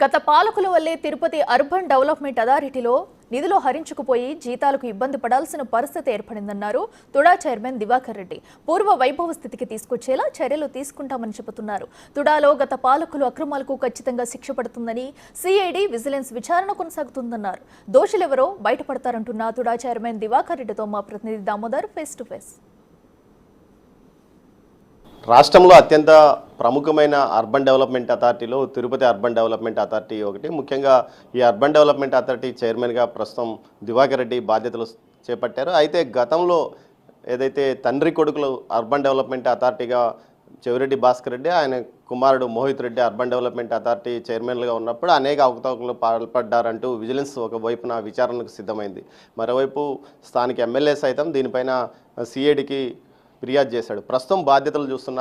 గత పాలకుల వల్లే తిరుపతి అర్బన్ డెవలప్మెంట్ అథారిటీలో నిధులు హరించుకుపోయి జీతాలకు ఇబ్బంది పడాల్సిన పరిస్థితి ఏర్పడిందన్నారు తుడా చైర్మన్ దివాకర్ రెడ్డి. పూర్వ వైభవ స్థితికి తీసుకొచ్చేలా చర్యలు తీసుకుంటామని చెబుతున్నారు. తుడాలో గత పాలకులు అక్రమాలకు ఖచ్చితంగా శిక్ష పడుతుందని సిఐడి విజిలెన్స్ విచారణ కొనసాగుతుందన్నారు. దోషులెవరో బయటపడతారంటున్న తుడా చైర్మన్ దివాకర్ రెడ్డితో మా ప్రతినిధి దామోదర్ ఫేస్ టు ఫేస్. రాష్ట్రంలో అత్యంత ప్రముఖమైన అర్బన్ డెవలప్మెంట్ అథారిటీలో తిరుపతి అర్బన్ డెవలప్మెంట్ అథారిటీ ఒకటి. ముఖ్యంగా ఈ అర్బన్ డెవలప్మెంట్ అథారిటీ చైర్మన్గా ప్రస్తుతం దివాకర్ రెడ్డి బాధ్యతలు చేపట్టారు. అయితే గతంలో ఏదైతే తండ్రి కొడుకులు అర్బన్ డెవలప్మెంట్ అథారిటీగా చెవిరెడ్డి భాస్కర్ రెడ్డి ఆయన కుమారుడు Mohit Reddy urban development authority చైర్మన్గా ఉన్నప్పుడు అనేక అవకతవకలు పాల్పడ్డారంటూ విజిలెన్స్ ఒకవైపున విచారణకు సిద్ధమైంది. మరోవైపు స్థానిక ఎమ్మెల్యే సైతం దీనిపైన సిఐడికి ఫిర్యాదు చేశాడు. ప్రస్తుతం బాధ్యతలు చూస్తున్న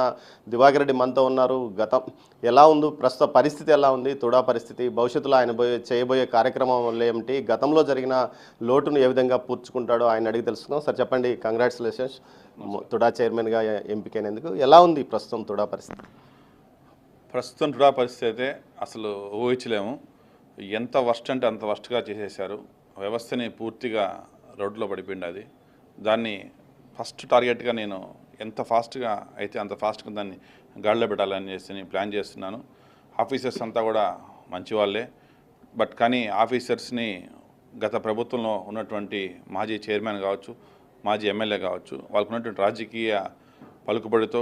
దివాకర్ రెడ్డి మనతో ఉన్నారు. గతం ఎలా ఉంది? ప్రస్తుత పరిస్థితి ఎలా ఉంది? తుడా పరిస్థితి భవిష్యత్తులో ఆయన పోయే చేయబోయే కార్యక్రమం ఏమిటి? గతంలో జరిగిన లోటును ఏ విధంగా పూడ్చుకుంటాడో ఆయన అడిగి తెలుసుకుందాం. సార్ చెప్పండి. కంగ్రాచులేషన్స్. తుడా చైర్మన్గా ఎంపికైనందుకు ఎలా ఉంది ప్రస్తుతం తుడా పరిస్థితి? ప్రస్తుతం తుడా పరిస్థితి అయితే అసలు ఊహించలేము. ఎంత వర్స్ట్ అంటే అంత వర్స్ట్గా చేసేసారు వ్యవస్థని పూర్తిగా రోడ్లో పడిపోయింది అది. దాన్ని ఫస్ట్ టార్గెట్గా నేను ఎంత ఫాస్ట్గా అయితే అంత ఫాస్ట్గా దాన్ని గాడిలో పెట్టాలని చేసి నేను ప్లాన్ చేస్తున్నాను. ఆఫీసర్స్ అంతా కూడా మంచి వాళ్ళే. బట్ కానీ ఆఫీసర్స్ని గత ప్రభుత్వంలో ఉన్నటువంటి మాజీ చైర్మన్ కావచ్చు మాజీ ఎమ్మెల్యే కావచ్చు వాళ్ళకు ఉన్నటువంటి రాజకీయ పలుకుబడితో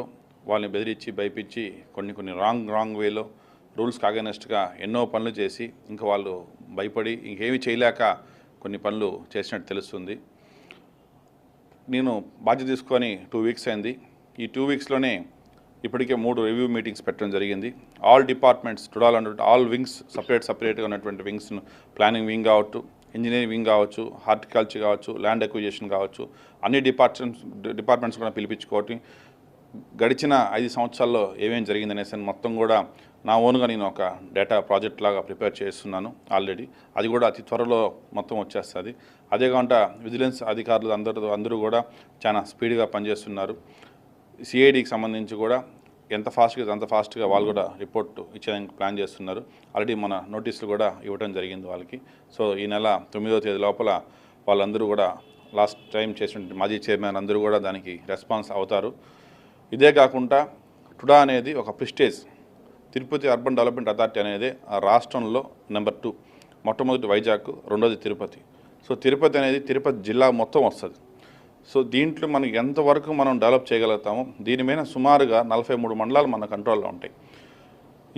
వాళ్ళని బెదిరించి భయపించి కొన్ని కొన్ని రాంగ్ రాంగ్ వేలో రూల్స్ కాగనెస్ట్గా ఎన్నో పనులు చేసి ఇంకా వాళ్ళు భయపడి ఇంకేమీ చేయలేక కొన్ని పనులు చేసినట్టు తెలుస్తుంది. నేను బాధ్యత తీసుకొని టూ వీక్స్ అయింది. ఈ టూ వీక్స్లోనే ఇప్పటికే మూడు రివ్యూ మీటింగ్స్ పెట్టడం జరిగింది. ఆల్ డిపార్ట్మెంట్స్ టుడాల్ అండ్ ఆల్ వింగ్స్ సపరేట్ సపరేట్గా ఉన్నటువంటి వింగ్స్ ప్లానింగ్ వింగ్ కావచ్చు ఇంజనీరింగ్ వింగ్ కావచ్చు హార్టికల్చర్ కావచ్చు ల్యాండ్ అక్విజిషన్ కావచ్చు అన్ని డిపార్ట్మెంట్స్ డిపార్ట్మెంట్స్ కూడా పిలిపించుకోవటం. గడిచిన ఐదు సంవత్సరాల్లో ఏమేమి జరిగిందనేసి మొత్తం కూడా నా ఓన్గా నేను ఒక డేటా ప్రాజెక్ట్ లాగా ప్రిపేర్ చేస్తున్నాను ఆల్రెడీ. అది కూడా అతి త్వరలో మొత్తం వచ్చేస్తుంది. అదే కాకుండా విజిలెన్స్ అధికారులు అందరూ అందరూ కూడా చాలా స్పీడ్గా పనిచేస్తున్నారు. సిఐడికి సంబంధించి కూడా ఎంత ఫాస్ట్గా అంత ఫాస్ట్గా వాళ్ళు కూడా రిపోర్ట్ ఇచ్చేదానికి ప్లాన్ చేస్తున్నారు. ఆల్రెడీ మన నోటీసులు కూడా ఇవ్వడం జరిగింది వాళ్ళకి. సో ఈ నెల తొమ్మిదవ తేదీ లోపల వాళ్ళందరూ కూడా లాస్ట్ టైం చేసిన మాజీ చైర్మన్ అందరూ కూడా దానికి రెస్పాన్స్ అవుతారు. ఇదే కాకుండా టుడా అనేది ఒక prestige. Tirupati urban development authority అనేది ఆ రాష్ట్రంలో నెంబర్ టూ. మొట్టమొదటి వైజాగ్ రెండోది తిరుపతి. సో తిరుపతి అనేది తిరుపతి జిల్లా మొత్తం వస్తుంది. సో దీంట్లో మనకి ఎంతవరకు మనం డెవలప్ చేయగలుగుతామో దీని మీద సుమారుగా నలభై మూడు మండలాలు మన కంట్రోల్లో ఉంటాయి.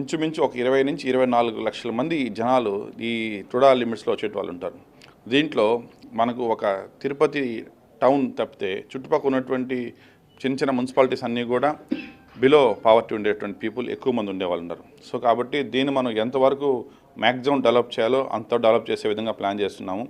ఇంచుమించు ఒక ఇరవై నుంచి ఇరవై నాలుగు లక్షల మంది జనాలు ఈ టుడా లిమిట్స్లో వచ్చేటి వాళ్ళు ఉంటారు. దీంట్లో మనకు ఒక తిరుపతి టౌన్ తప్పితే చుట్టుపక్కల ఉన్నటువంటి చిన్న చిన్న మున్సిపాలిటీస్ అన్నీ కూడా బిలో పావర్టీ ఉండేటువంటి పీపుల్ ఎక్కువ మంది ఉండేవాళ్ళు ఉన్నారు సో కాబట్టి దీన్ని మనం ఎంతవరకు మ్యాక్సిమం డెవలప్ చేయాలో అంత డెవలప్ చేసే విధంగా ప్లాన్ చేస్తున్నాము.